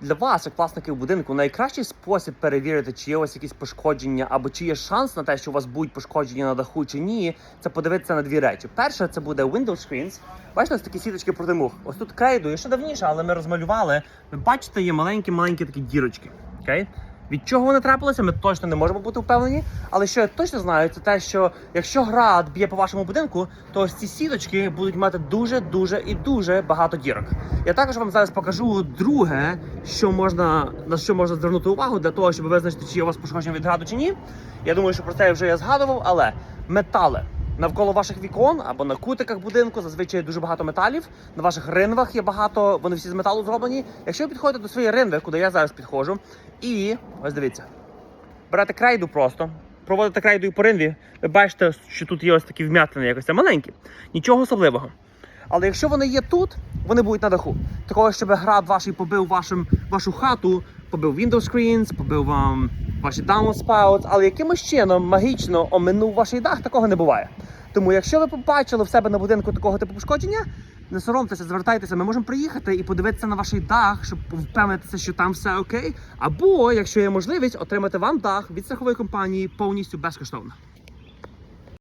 для вас, як власників будинку, найкращий спосіб перевірити, чи є у вас якісь пошкодження, або чи є шанс на те, що у вас будуть пошкодження на даху чи ні, це подивитися на дві речі. Перше, це буде window screens. Бачите, ось такі сіточки проти мух. Ось тут крейду, ще давніше, але ми розмалювали. Ви бачите, є маленькі-маленькі такі дірочки. Окей? Від чого вони трапилися, ми точно не можемо бути впевнені. Але що я точно знаю, це те, що якщо град б'є по вашому будинку, то ось ці сіточки будуть мати дуже, дуже і дуже багато дірок. Я також вам зараз покажу друге, що можна на що можна звернути увагу для того, щоб визначити, чи є у вас пошкодження від граду чи ні. Я думаю, що про це вже я згадував, але метали. Навколо ваших вікон або на кутиках будинку зазвичай дуже багато металів. На ваших ринвах є багато, вони всі з металу зроблені. Якщо ви підходите до своєї ринви, куди я зараз підходжу, і ось дивіться, берете крейду просто, проводите крейдою по ринві, ви бачите, що тут є ось такі вм'ятини, якось маленькі, нічого особливого. Але якщо вони є тут, вони будуть на даху. Такого, щоб град ваш побив вашим, вашу хату, побив window screens, побив вам ваші downspouts, але якимось чином магічно оминув ваш дах, такого не буває. Тому, якщо ви побачили в себе на будинку такого типу пошкодження, не соромтеся, звертайтеся, ми можемо приїхати і подивитися на ваш дах, щоб впевнитися, що там все окей. Або, якщо є можливість, отримати вам дах від страхової компанії повністю безкоштовно.